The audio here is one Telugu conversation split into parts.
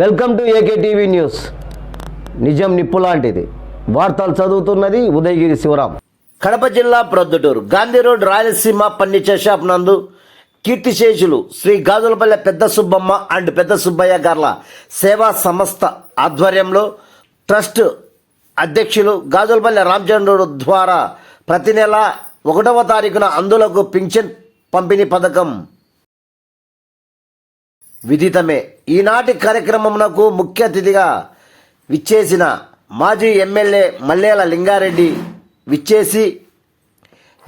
Welcome to AK TV news. నిజం నిప్పు లాంటిది. వార్తలు చదువుతున్నది ఉదయగిరి శివరాం. కడప జిల్లా Proddatur. Gandhi road Rayalaseema furniture shop నందు కీర్తిశేషులు శ్రీ గాజులపల్లె పెద్ద సుబ్బమ్మ అండ్ పెద్ద సుబ్బయ్య గార్ల సేవా సంస్థ ఆధ్వర్యంలో ట్రస్ట్ అధ్యక్షులు గాజులపల్లె రామచంద్రుడు ద్వారా ప్రతి నెల ఒకటవ తారీఖున అందులకు పింఛన్ పంపిణీ పథకం విదితమే. ఈనాటి కార్యక్రమమునకు ముఖ్య అతిథిగా విచ్చేసిన మాజీ ఎమ్మెల్యే మల్లేల లింగారెడ్డి విచ్చేసి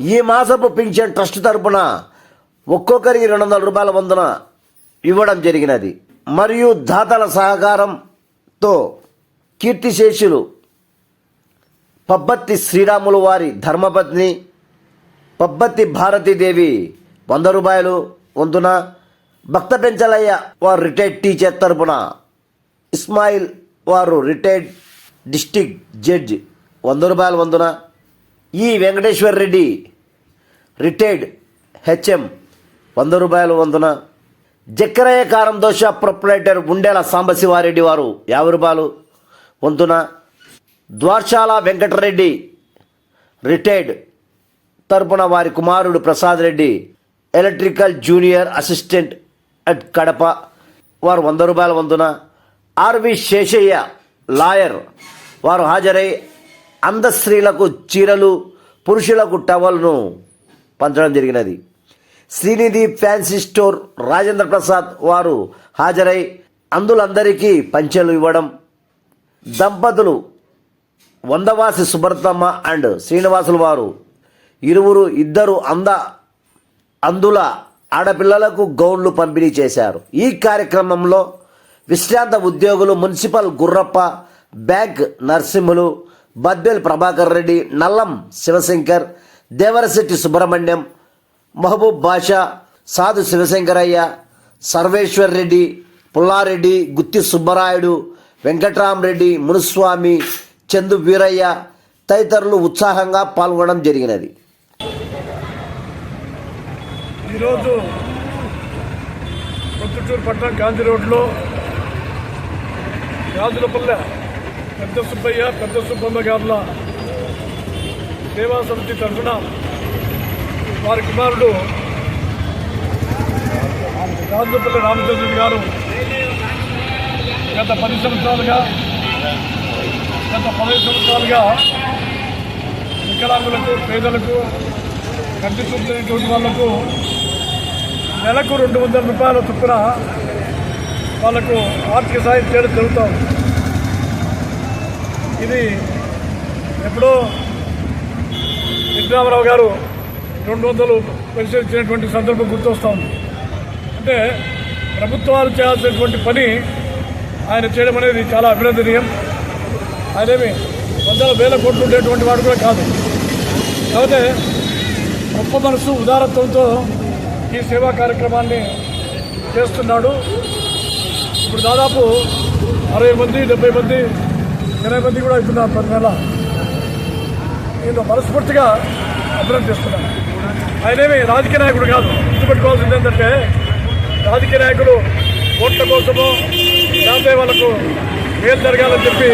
ఈ మాసపు పింఛన్ ట్రస్ట్ తరపున ఒక్కొక్కరికి రెండు వందల రూపాయల వందన ఇవ్వడం జరిగినది. మరియు దాతల సహకారంతో కీర్తిశేషులు పబ్బత్తి శ్రీరాములు వారి ధర్మపత్ని పబ్బత్తి భారతీదేవి వంద రూపాయలు వంతున భక్త పెంచలయ్య వారు రిటైర్డ్ టీచర్ తరపున ఇస్మాయిల్ వారు రిటైర్డ్ డిస్టిక్ జడ్జ్ వంద రూపాయల వందున ఈ వెంకటేశ్వర్ రెడ్డి రిటైర్డ్ హెచ్ఎం వంద రూపాయల వందున జక్కరయ్య కారం దోష ప్రొపరేటర్ ఉండేల సాంబశివారెడ్డి వారు యాభై రూపాయలు వంతున ద్వార్శాల వెంకటరెడ్డి రిటైర్డ్ తరపున వారి కుమారుడు Prasad Reddy electrical junior assistant at Kadapa వారు వంద రూపాయల వంతున. ఆర్వి శేషయ్య లాయర్ వారు హాజరై అందస్త్రీలకు చీరలు పురుషులకు టవల్ను పంచడం జరిగినది. శ్రీనిధి ఫ్యాన్సీ స్టోర్ రాజేంద్ర ప్రసాద్ వారు హాజరై అందులందరికీ పంచెలు ఇవ్వడం. దంపతులు వందవాసి సుబ్రతమ్మ అండ్ శ్రీనివాసులు వారు. ఇరువురు ఇద్దరు అంద అందుల ఆడపిల్లలకు గౌన్లు పంపిణీ చేశారు. ఈ కార్యక్రమంలో విశ్రాంత ఉద్యోగులు మున్సిపల్ గుర్రప్ప బ్యాంక్ నరసింహులు బద్దెల్ ప్రభాకర్ రెడ్డి నల్లం శివశంకర్ దేవరశెట్టి సుబ్రహ్మణ్యం మహబూబ్ బాషా సాధు శివశంకరయ్య సర్వేశ్వర్ రెడ్డి పుల్లారెడ్డి గుత్తి సుబ్బరాయుడు వెంకట్రామరెడ్డి మునుస్వామి చందు వీరయ్య తదితరులు ఉత్సాహంగా పాల్గొనడం జరిగినది. ఈరోజు పొద్దుటూరు పట్టణం గాంధీ రోడ్లో గాజులపల్లె పెద్ద సుబ్బయ్య పెద్ద సుబ్బమ్మ గారుల సేవా సమితి తరఫున వారి కుమారుడు గాజులపల్లి రామచంద్రుడు గారు గత పది సంవత్సరాలుగా గత పదహైదు సంవత్సరాలుగా వికలాంగులకు పేదలకు కంటి చూపులేనటువంటి వాళ్ళకు నెలకు రెండు వందల రూపాయల చొప్పున వాళ్ళకు ఆర్థిక సాయం చేయడం జరుగుతాం ఇది ఎప్పుడో విద్యామరావు గారు రెండు వందలు పరిశీలించినటువంటి సందర్భం గుర్తొస్తా ఉంది. అంటే ప్రభుత్వాలు చేయాల్సినటువంటి పని ఆయన చేయడం అనేది చాలా అభినందనీయం. ఆయనేమి వందల వేల కోట్లు ఉండేటువంటి వాడు కూడా కాదు. కాకపోతే గొప్ప మనసు ఉదారత్వంతో ఈ సేవా కార్యక్రమాన్ని చేస్తున్నాడు. ఇప్పుడు దాదాపు అరవై మంది డెబ్బై మంది ఎనభై మంది కూడా అవుతున్నారు ప్రతి నెల నేను మనస్ఫూర్తిగా అభినందిస్తున్నాను ఆయనేమి రాజకీయ నాయకుడు కాదు. గుర్తుపెట్టుకోవాల్సింది ఏంటంటే రాజకీయ నాయకులు ఓట్ల కోసమో లేకపోతే వాళ్ళకు మేలు జరగాలని చెప్పి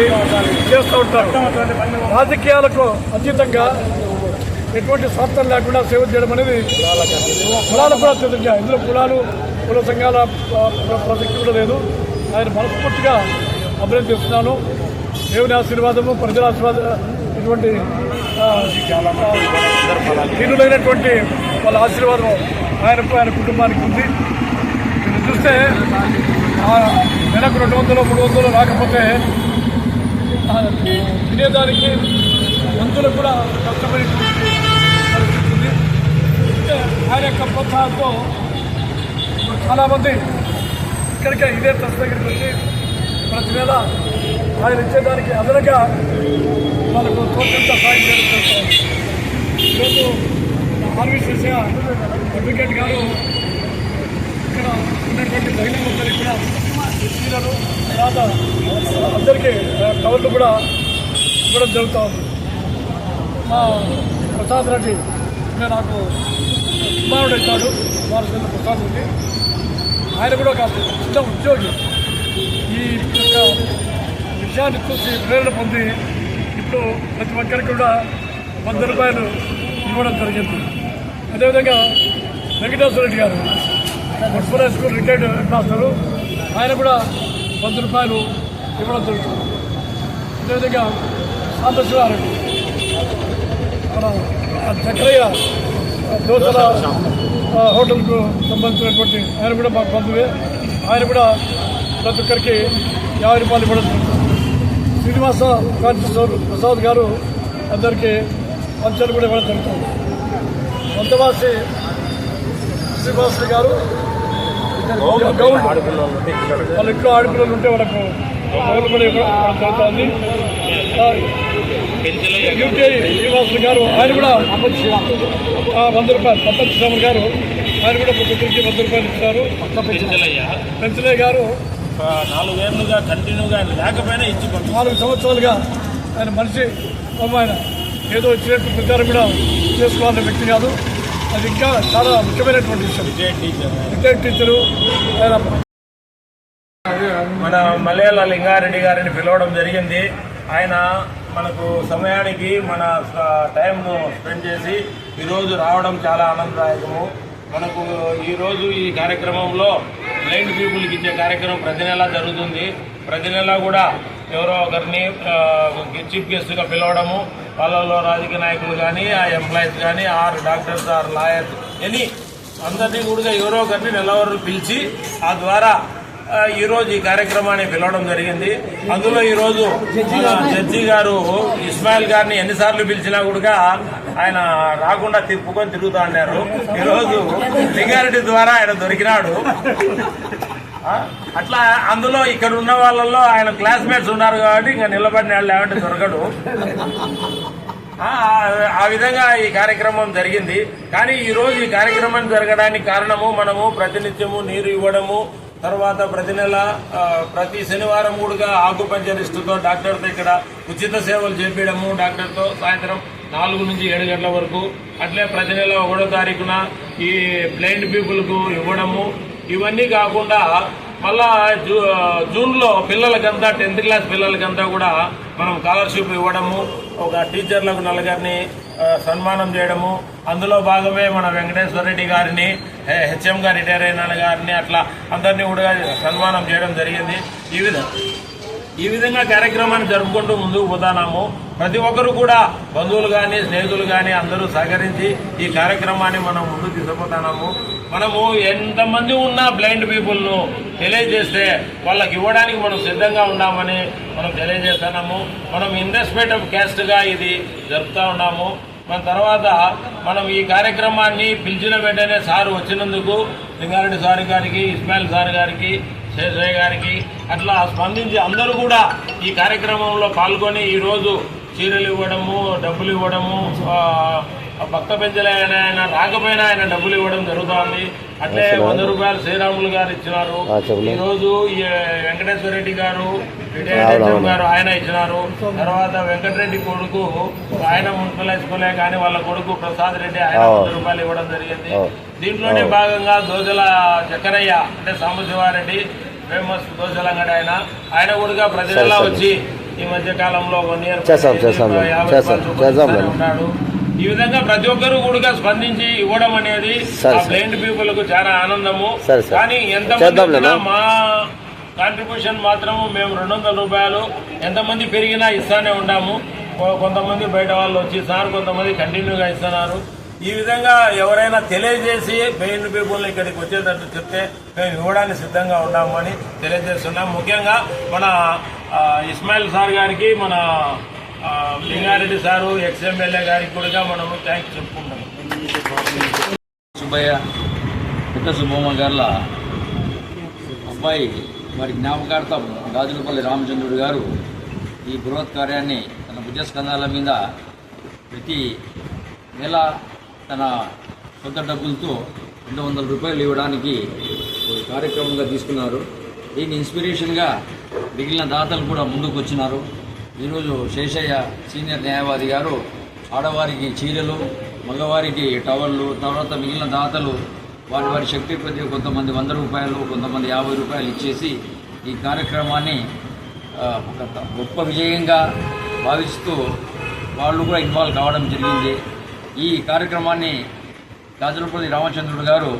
చేస్తూ ఉంటారు. రాజకీయాలకు అతీతంగా ఎటువంటి స్వార్థం లేకుండా సేవ చేయడం అనేది కులాల కూడా ఇందులో కులాలు కుల సంఘాల ప్రసక్తి కూడా లేదు. ఆయన మనస్ఫూర్తిగా అభినందిస్తున్నాను దేవుని ఆశీర్వాదము ప్రజల ఆశీర్వాద ఇటువంటి ఆ, దీనులైనటువంటి వాళ్ళ ఆశీర్వాదం ఆయన ఆయన కుటుంబానికి ఉంది. మీరు చూస్తే నెలకు రెండు వందలు మూడు వందలు రాకపోతే తినేదానికి వంతులకు కూడా కష్టపడి పరిస్థితి ఆయన యొక్క ప్రోత్సాహంతో చాలామంది ఇక్కడికే ఇదే ట్రస్ట్ దగ్గరికి వచ్చి ప్రతి నెల ఆయన ఇచ్చేదానికి అదనంగా వాళ్ళకు తోటంతా సాయం చేయడం జరుగుతుంది ఈరోజు ఆర్వీ శశ అడ్వకేట్ గారు ఇక్కడ ఉన్నటువంటి మహిళలందరికీ కూడా ఈ తర్వాత అందరికీ కవర్లు కూడా ఇవ్వడం జరుగుతూ ఉంది. మా ప్రసాద్ రెడ్డి నాకు కుమారుడు అవుతాడు. వారి ప్రసాద్ రెడ్డి. ఆయన కూడా ఒక చిన్న ఉద్యోగి. ఈ యొక్క విషయాన్ని చూసి ప్రేరణ పొంది ఇప్పుడు ప్రతి ఒక్కరికి కూడా వంద రూపాయలు ఇవ్వడం జరిగింది. అదేవిధంగా వెంకటేశ్వర రెడ్డి గారు municipal high school retired head master ఆయన కూడా వంద రూపాయలు ఇవ్వడం జరుగుతుంది. అదేవిధంగా సాంబశివారెడ్డి మన చక్రయ్య దోసల హోటల్కు సంబంధించినటువంటి ఆయన కూడా మాకు బంధువే. ఆయన కూడా ప్రతి ఒక్కరికి యాభై రూపాయలు ఇవ్వడం శ్రీనివాస కాంతిశ్వర్ ప్రసాద్ గారు అందరికీ పంచాలు కూడా ఇవ్వడం జరుగుతుంది. వంతవాసి శ్రీనివాస గారు వాళ్ళ ఇంట్లో ఆడపిల్లలు ఉంటే వాళ్ళకు గౌలు కూడా ఇవ్వడం జరుగుతుంది. యూటీఐ శ్రీనివాసులు గారు ఆయన కూడా ఆ, వంద రూపాయలు. పట్ట శ్రీరాములు గారు ఆయన కూడా ప్రతి ఒక్కరికి వంద రూపాయలు ఇచ్చారు. పెంచలయ్య. గారు నాలుగేళ్ళుగా కంటిన్యూగా ఆయన లేకపోయినా ఇచ్చి నాలుగు సంవత్సరాలుగా ఆయన మనిషి ఆయన. ఏదో ఇచ్చినట్టు ప్రచారం కూడా చేసుకోవాలనే వ్యక్తి కాదు. అది ఇంకా చాలా ముఖ్యమైనటువంటి విషయం. విజయ్ టీచర్. రిటైర్డ్ టీచరు ఆయన మన మలయాళ లింగారెడ్డి గారిని పిలవడం జరిగింది. ఆయన మనకు సమయానికి మన స- టైంను స్పెండ్ చేసి ఈరోజు రావడం చాలా ఆనందదాయకము. మనకు ఈరోజు ఈ కార్యక్రమంలో బ్లైండ్ పీపుల్కి ఇచ్చే కార్యక్రమం ప్రతి నెలా జరుగుతుంది. ప్రతి నెలా కూడా ఎవరో ఒకరిని చీఫ్ గెస్ట్గా పిలవడము వాళ్ళలో రాజకీయ నాయకులు కానీ ఆ ఎంప్లాయీస్ కానీ or doctors or lawyers any అందరినీ కూడా ఎవరో ఒకరిని నెలవారు పిలిచి ఆ ద్వారా ఈరోజు ఈ రోజు ఈ కార్యక్రమాన్ని పిలవడం జరిగింది. అందులో ఈ రోజు జడ్జి గారు ఇస్మాయిల్ గారిని ఎన్నిసార్లు పిలిచినా కూడా ఆయన రాకుండా తిప్పుకొని తిరుగుతా అన్నారు. ఈ రోజు లింగారెడ్డి ద్వారా ఆయన దొరికినాడు. అట్లా అందులో ఇక్కడ ఉన్న వాళ్ళల్లో ఆయన క్లాస్మేట్స్ ఉన్నారు కాబట్టి ఇంకా నిలబడిన వాళ్ళు ఏమంటే దొరకడు. ఆ, విధంగా ఈ కార్యక్రమం జరిగింది. కానీ ఈరోజు ఈ కార్యక్రమం జరగడానికి కారణము మనము ప్రతినిత్యము నీరు ఇవ్వడము తర్వాత ప్రతి నెల ప్రతి శనివారం కూడా ఆకుపంచరిస్టుతో డాక్టర్తో ఇక్కడ ఉచిత సేవలు చేపించడము. డాక్టర్తో సాయంత్రం నాలుగు నుంచి ఏడు గంటల వరకు. అట్లే ప్రతి నెల ఒకటో తారీఖున ఈ బ్లైండ్ పీపుల్కు ఇవ్వడము. ఇవన్నీ కాకుండా మళ్ళా జూ జూన్లో పిల్లలకంతా టెన్త్ క్లాస్ పిల్లలకంతా కూడా మనం స్కాలర్షిప్ ఇవ్వడము. ఒక టీచర్లకు నలుగురిని సన్మానం చేయడము. అందులో భాగమే మన వెంకటేశ్వర రెడ్డి గారిని హెచ్ఎం గా రిటైర్ అయిన గారిని అట్లా అందరినీ కూడా సన్మానం చేయడం జరిగింది. ఈ విధంగా ఈ విధంగా కార్యక్రమాన్ని జరుపుకుంటూ ముందుకు పోతానాము ప్రతి ఒక్కరు కూడా బంధువులు కానీ స్నేహితులు కానీ అందరూ సహకరించి ఈ కార్యక్రమాన్ని మనం ముందుకు తీసుకుపోతున్నాము మనము ఎంతమంది ఉన్నా బ్లైండ్ పీపుల్ను తెలియజేస్తే వాళ్ళకి ఇవ్వడానికి మనం సిద్ధంగా ఉన్నామని మనం తెలియజేస్తున్నాము మనం ఇన్వెస్ట్మెంట్ ఆఫ్ క్యాస్ట్గా ఇది జరుపుతా ఉన్నాము. మన తర్వాత మనం ఈ కార్యక్రమాన్ని పిలిచిన వెంటనే సార్ వచ్చినందుకు లింగారెడ్డి సార్ గారికి ఇస్మాయిల్ సార్ గారికి శేషయ్య గారికి అట్లా స్పందించి అందరూ కూడా ఈ కార్యక్రమంలో పాల్గొని ఈరోజు చీరలు ఇవ్వడము డబ్బులు ఇవ్వడము భక్త పెంచలే ఆయన రాకపోయినా ఆయన డబ్బులు ఇవ్వడం జరుగుతోంది. అట్లే వంద రూపాయలు శ్రీరాములు గారు ఇచ్చినారు. ఆ, చెప్పండి. ఈ రోజు ఈ వెంకటేశ్వర రెడ్డి గారు రిటైర్డ్ గారు ఆయన ఇచ్చినారు. తర్వాత వెంకటరెడ్డి కొడుకు ఆయన మున్సిపల్ కానీ వాళ్ళ కొడుకు ప్రసాద్ రెడ్డి ఆయన. వంద రూపాయలు ఇవ్వడం జరిగింది. దీంట్లోనే భాగంగా దోజల చక్కరయ్య అంటే సాంబశివారెడ్డి ఫేమస్ దోజల అంగడి ఆయన. ఆయన కూడా సరే. వచ్చి ఈ మధ్య కాలంలో వన్ ఇయర్ చేస్తాం, చేస్తాం ఈ విధంగా ప్రతి ఒక్కరు కూడా స్పందించి ఇవ్వడం అనేది. బ్లైండ్ పీపుల్కు చాలా ఆనందము. కానీ ఎంత. మా కాంట్రిబ్యూషన్ మాత్రము మేము రెండు వందల రూపాయలు ఎంతమంది పెరిగినా ఇస్తానే ఉన్నాము కొ- కొంతమంది బయట వాళ్ళు వచ్చి సార్ కొంతమంది కంటిన్యూగా ఇస్తున్నారు ఈ విధంగా ఎవరైనా తెలియజేసి పెయిన్ పీపుల్ ఇక్కడికి వచ్చేటట్టు చెప్తే మేము ఇవ్వడానికి సిద్ధంగా ఉన్నాము అని తెలియజేస్తున్నాం ముఖ్యంగా మన ఇస్మాయిల్ సార్ గారికి మన లింగారెడ్డి సారు ఎక్స్ఎమ్మెల్యే గారికి కూడా మనము థ్యాంక్స్ చెప్పుకుంటాము సుబ్బయ్య పుట్ట సుబ్బమ్మ గారుల అబ్బాయి వారి జ్ఞాపకార్థం గాజులపల్లి రామచంద్రుడు గారు ఈ బృహత్ కార్యాన్ని తన భుజస్కంధాల మీద ప్రతి నెల తన సొంత డబ్బులతో రెండు వందల రూపాయలు ఇవ్వడానికి ఒక కార్యక్రమంగా తీసుకున్నారు. దీని ఇన్స్పిరేషన్గా మిగిలిన దాతలు కూడా ముందుకు వచ్చినారు. ఈరోజు శేషయ్య సీనియర్ న్యాయవాది గారు ఆడవారికి చీరలు మగవారికి టవళ్ళు తర్వాత మిగిలిన దాతలు వారి వారి శక్తి ప్రతి కొంతమంది వంద రూపాయలు కొంతమంది యాభై రూపాయలు ఇచ్చేసి ఈ కార్యక్రమాన్ని ఒక గొప్ప విజయంగా భావిస్తూ వాళ్ళు కూడా ఇన్వాల్వ్ కావడం జరిగింది. ఈ కార్యక్రమాన్ని గాజులపల్లి రామచంద్రుడు గారు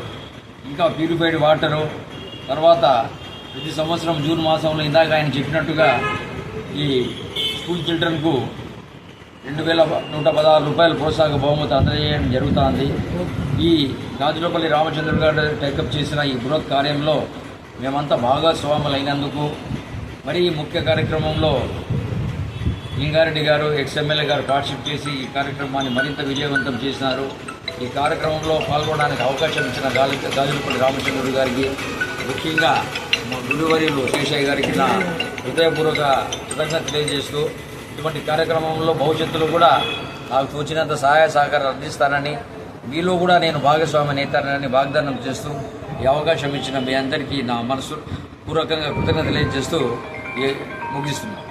ఇంకా ప్యూరిఫైడ్ వాటరు తర్వాత ప్రతి సంవత్సరం జూన్ మాసంలో ఇందాక ఆయన చెప్పినట్టుగా ఈ స్కూల్ చిల్డ్రన్కు రెండు వేల నూట పదహారు రూపాయల ప్రోత్సాహక బహుమతి అందజేయడం జరుగుతోంది. ఈ గాజులపల్లి రామచంద్రుడు గారు టేకప్ చేసిన ఈ బృహత్ కార్యంలో మేమంతా భాగస్వాములైనందుకు మరి ఈ ముఖ్య కార్యక్రమంలో లింగారెడ్డి గారు ఎక్స్ఎమ్మెల్యే గారు పార్టిసిపేట్ చేసి ఈ కార్యక్రమాన్ని మరింత విజయవంతం చేసినారు. ఈ కార్యక్రమంలో పాల్గొనడానికి అవకాశం ఇచ్చిన గాలి గాజులపల్లి రామచంద్రుడు గారికి ముఖ్యంగా మా గురువర్యులు శేషయ్య గారికి నా హృదయపూర్వక కృతజ్ఞత తెలియజేస్తూ ఇటువంటి కార్యక్రమంలో భవిష్యత్తులో కూడా నాకు తోచినంత సహాయ సహకారం అందిస్తానని మీలో కూడా నేను భాగస్వామి నేతానని వాగ్దానం చేస్తూ ఈ అవకాశం ఇచ్చిన మీ అందరికీ నా మనసు పూర్వకంగా కృతజ్ఞత తెలియజేస్తూ ముగిస్తున్నాను.